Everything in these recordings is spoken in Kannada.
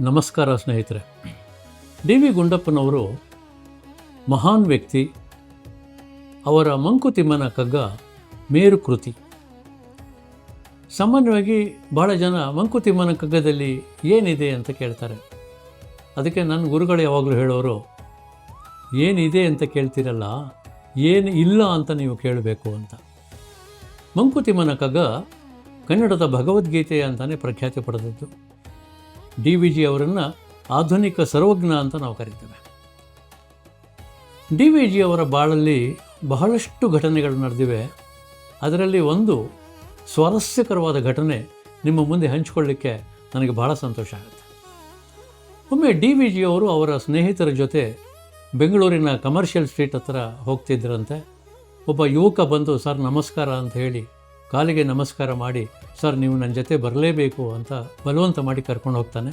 ನಮಸ್ಕಾರ ಸ್ನೇಹಿತರೆ. ಡಿ ವಿ ಗುಂಡಪ್ಪನವರು ಮಹಾನ್ ವ್ಯಕ್ತಿ, ಅವರ ಮಂಕುತಿಮ್ಮನ ಕಗ್ಗ ಮೇರು ಕೃತಿ. ಸಾಮಾನ್ಯವಾಗಿ ಭಾಳ ಜನ ಮಂಕುತಿಮ್ಮನ ಕಗ್ಗದಲ್ಲಿ ಏನಿದೆ ಅಂತ ಕೇಳ್ತಾರೆ. ಅದಕ್ಕೆ ನನ್ನ ಗುರುಗಳು ಯಾವಾಗಲೂ ಹೇಳೋರು, ಏನಿದೆ ಅಂತ ಕೇಳ್ತಿರಲ್ಲ, ಏನು ಇಲ್ಲ ಅಂತ ನೀವು ಕೇಳಬೇಕು ಅಂತ. ಮಂಕುತಿಮ್ಮನ ಕಗ್ಗ ಕನ್ನಡದ ಭಗವದ್ಗೀತೆ ಅಂತಲೇ ಪ್ರಖ್ಯಾತಿ ಪಡೆದದ್ದು. ಡಿ ವಿ ಜಿ ಅವರನ್ನು ಆಧುನಿಕ ಸರ್ವಜ್ಞ ಅಂತ ನಾವು ಕರಿತೇವೆ. ಡಿ ವಿ ಜಿ ಅವರ ಬಾಳಲ್ಲಿ ಬಹಳಷ್ಟು ಘಟನೆಗಳು ನಡೆದಿವೆ. ಅದರಲ್ಲಿ ಒಂದು ಸ್ವಾರಸ್ಯಕರವಾದ ಘಟನೆ ನಿಮ್ಮ ಮುಂದೆ ಹಂಚಿಕೊಳ್ಳಿಕ್ಕೆ ನನಗೆ ಬಹಳ ಸಂತೋಷ ಆಗುತ್ತೆ. ಒಮ್ಮೆ ಡಿ ವಿ ಜಿ ಅವರು ಅವರ ಸ್ನೇಹಿತರ ಜೊತೆ ಬೆಂಗಳೂರಿನ ಕಮರ್ಷಿಯಲ್ ಸ್ಟ್ರೀಟ್ ಹತ್ರ ಹೋಗ್ತಿದ್ದರಂತೆ ಒಬ್ಬ ಯುವಕ ಬಂದು, ಸರ್, ನಮಸ್ಕಾರ ಅಂತ ಹೇಳಿ ಕಾಲಿಗೆ ನಮಸ್ಕಾರ ಮಾಡಿ ಸರ್, ನೀವು ನನ್ನ ಜೊತೆ ಬರಲೇಬೇಕು ಅಂತ ಬಲವಂತ ಮಾಡಿ ಕರ್ಕೊಂಡು ಹೋಗ್ತಾನೆ.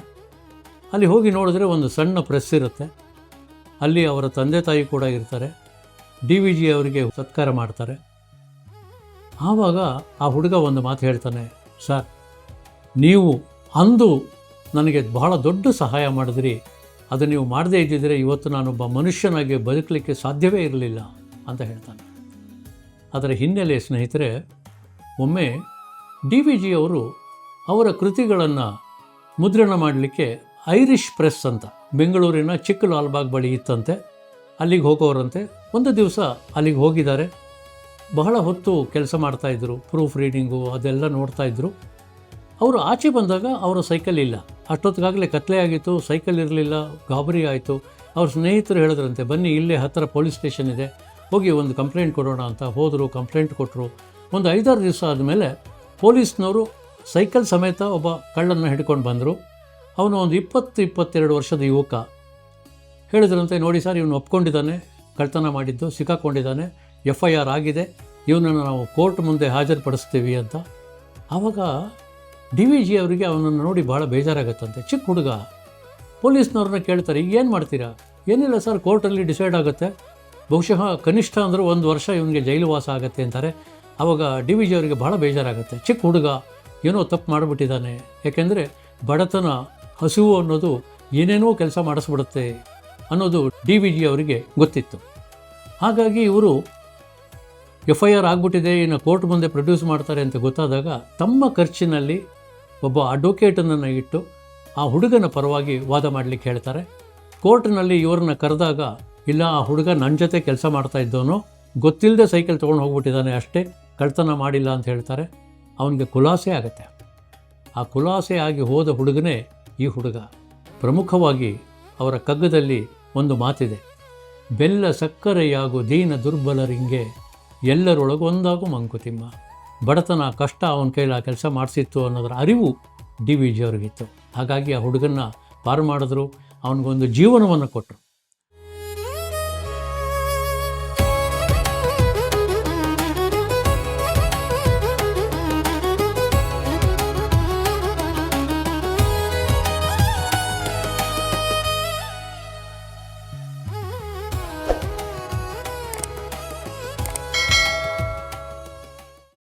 ಅಲ್ಲಿ ಹೋಗಿ ನೋಡಿದ್ರೆ ಒಂದು ಸಣ್ಣ ಪ್ರೆಸ್ ಇರುತ್ತೆ. ಅಲ್ಲಿ ಅವರ ತಂದೆ ತಾಯಿ ಕೂಡ ಇರ್ತಾರೆ. ಡಿ ವಿ ಜಿ ಅವರಿಗೆ ಸತ್ಕಾರ ಮಾಡ್ತಾರೆ. ಆವಾಗ ಆ ಹುಡುಗ ಒಂದು ಮಾತು ಹೇಳ್ತಾನೆ, ಸರ್, ನೀವು ಅಂದು ನನಗೆ ಬಹಳ ದೊಡ್ಡ ಸಹಾಯ ಮಾಡಿದ್ರಿ. ಅದು ನೀವು ಮಾಡದೇ ಇದ್ದಿದ್ದರೆ ಇವತ್ತು ನಾನೊಬ್ಬ ಮನುಷ್ಯನಾಗಿ ಬದುಕಲಿಕ್ಕೆ ಸಾಧ್ಯವೇ ಇರಲಿಲ್ಲ, ಅಂತ ಹೇಳ್ತಾನೆ. ಅದರ ಹಿನ್ನೆಲೆ ಸ್ನೇಹಿತರೆ, ಒಮ್ಮೆ ಡಿ ವಿ ಜಿ ಅವರು ಅವರ ಕೃತಿಗಳನ್ನು ಮುದ್ರಣ ಮಾಡಲಿಕ್ಕೆ ಐರಿಷ್ ಪ್ರೆಸ್ ಅಂತ ಬೆಂಗಳೂರಿನ ಚಿಕ್ಕ ಲಾಲ್ಬಾಗ್ ಬಳಿ ಇತ್ತಂತೆ. ಅಲ್ಲಿಗೆ ಹೋಗೋರಂತೆ. ಒಂದು ದಿವಸ ಅಲ್ಲಿಗೆ ಹೋಗಿದ್ದಾರೆ. ಬಹಳ ಹೊತ್ತು ಕೆಲಸ ಮಾಡ್ತಾಯಿದ್ರು ಪ್ರೂಫ್ ರೀಡಿಂಗು ಅದೆಲ್ಲ ನೋಡ್ತಾಯಿದ್ರು ಅವರು ಆಚೆ ಬಂದಾಗ ಅವರ ಸೈಕಲ್ ಇಲ್ಲ. ಅಷ್ಟೊತ್ತಿಗಾಗಲೇ ಕತ್ಲೆ ಆಗಿತ್ತು. ಸೈಕಲ್ ಇರಲಿಲ್ಲ. ಗಾಬರಿ ಆಯಿತು. ಅವ್ರ ಸ್ನೇಹಿತರು ಹೇಳಿದ್ರಂತೆ, ಬನ್ನಿ ಇಲ್ಲೇ ಹತ್ತಿರ ಪೊಲೀಸ್ ಸ್ಟೇಷನ್ ಇದೆ. ಹೋಗಿ ಒಂದು ಕಂಪ್ಲೇಂಟ್ ಕೊಡೋಣ ಅಂತ ಹೋದರು. ಕಂಪ್ಲೇಂಟ್ ಕೊಟ್ಟರು ಒಂದು ಐದಾರು ದಿವಸ ಆದಮೇಲೆ ಪೊಲೀಸ್ನವರು ಸೈಕಲ್ ಸಮೇತ ಒಬ್ಬ ಕಳ್ಳನ್ನು ಹಿಡ್ಕೊಂಡು ಬಂದರು. ಅವನು ಒಂದು ಇಪ್ಪತ್ತು, ಇಪ್ಪತ್ತೆರಡು ವರ್ಷದ ಯುವಕ. ಹೇಳಿದ್ರಂತೆ, ನೋಡಿ ಸರ್, ಇವನು ಒಪ್ಕೊಂಡಿದ್ದಾನೆ ಕಳ್ತನ ಮಾಡಿದ್ದು, ಸಿಕ್ಕಾಕೊಂಡಿದ್ದಾನೆ ಎಫ್ ಐ ಆರ್ ಆಗಿದೆ, ಇವನನ್ನು ನಾವು ಕೋರ್ಟ್ ಮುಂದೆ ಹಾಜರುಪಡಿಸ್ತೀವಿ ಅಂತ. ಆವಾಗ ಡಿ ವಿ ಜಿ ಅವರಿಗೆ ಅವನನ್ನು ನೋಡಿ ಭಾಳ ಬೇಜಾರಾಗುತ್ತಂತೆ. ಚಿಕ್ಕ ಹುಡುಗ, ಪೊಲೀಸ್ನವ್ರನ್ನ ಕೇಳ್ತಾರೆ ಈಗ ಏನು ಮಾಡ್ತೀರಾ? ಏನಿಲ್ಲ ಸರ್, ಕೋರ್ಟಲ್ಲಿ ಡಿಸೈಡ್ ಆಗುತ್ತೆ. ಬಹುಶಃ ಕನಿಷ್ಠ ಅಂದರೂ ಒಂದು ವರ್ಷ ಇವನಿಗೆ ಜೈಲು ವಾಸ ಆಗುತ್ತೆ ಅಂತಾರೆ. ಆವಾಗ ಡಿ ವಿ ಜಿ ಅವರಿಗೆ ಭಾಳ ಬೇಜಾರಾಗುತ್ತೆ. ಚಿಕ್ಕ ಹುಡುಗ ಏನೋ ತಪ್ಪು ಮಾಡಿಬಿಟ್ಟಿದ್ದಾನೆ. ಯಾಕೆಂದರೆ ಬಡತನ, ಹಸಿವು ಅನ್ನೋದು ಏನೇನೋ ಕೆಲಸ ಮಾಡಿಸ್ಬಿಡುತ್ತೆ ಅನ್ನೋದು ಡಿ ವಿ ಜಿ ಅವರಿಗೆ ಗೊತ್ತಿತ್ತು. ಹಾಗಾಗಿ ಇವರು ಎಫ್ ಐ ಆರ್ ಆಗಿಬಿಟ್ಟಿದೆ, ಇನ್ನು ಕೋರ್ಟ್ ಮುಂದೆ ಪ್ರೊಡ್ಯೂಸ್ ಮಾಡ್ತಾರೆ ಅಂತ ಗೊತ್ತಾದಾಗ ತಮ್ಮ ಖರ್ಚಿನಲ್ಲಿ ಒಬ್ಬ ಅಡ್ವೊಕೇಟನ್ನು ಇಟ್ಟು ಆ ಹುಡುಗನ ಪರವಾಗಿ ವಾದ ಮಾಡಲಿಕ್ಕೆ ಹೇಳ್ತಾರೆ. ಕೋರ್ಟ್ನಲ್ಲಿ ಇವರನ್ನ ಕರೆದಾಗ, ಇಲ್ಲ, ಆ ಹುಡುಗ ನನ್ನ ಜೊತೆ ಕೆಲಸ ಮಾಡ್ತಾ ಇದ್ದವನು ಗೊತ್ತಿಲ್ಲದೆ ಸೈಕಲ್ ತೊಗೊಂಡು ಹೋಗ್ಬಿಟ್ಟಿದ್ದಾನೆ ಅಷ್ಟೇ ಕಳ್ತನ ಮಾಡಿಲ್ಲ ಅಂತ ಹೇಳ್ತಾರೆ, ಅವನಿಗೆ ಖುಲಾಸೆ ಆಗುತ್ತೆ. ಆ ಖುಲಾಸೆ ಆಗಿ ಹೋದ ಹುಡುಗನೇ ಈ ಹುಡುಗ. ಪ್ರಮುಖವಾಗಿ ಅವರ ಕಗ್ಗದಲ್ಲಿ ಒಂದು ಮಾತಿದೆ, ಬೆಲ್ಲ ಸಕ್ಕರೆಯಾಗು ದೀನ ದುರ್ಬಲರಿಂಗೆ ಎಲ್ಲರೊಳಗೊಂದಾಗು ಮಂಕುತಿಮ್ಮ. ಬಡತನ ಕಷ್ಟ ಅವನ ಕೈಲಿ ಆ ಕೆಲಸ ಮಾಡಿಸಿತ್ತು ಅನ್ನೋದರ ಅರಿವು ಡಿ ವಿ ಜಿ ಅವ್ರಿಗಿತ್ತು. ಹಾಗಾಗಿ ಆ ಹುಡುಗನ್ನ ಪಾರು ಮಾಡಿದ್ರು, ಅವನಿಗೊಂದು ಜೀವನವನ್ನು ಕೊಟ್ಟರು.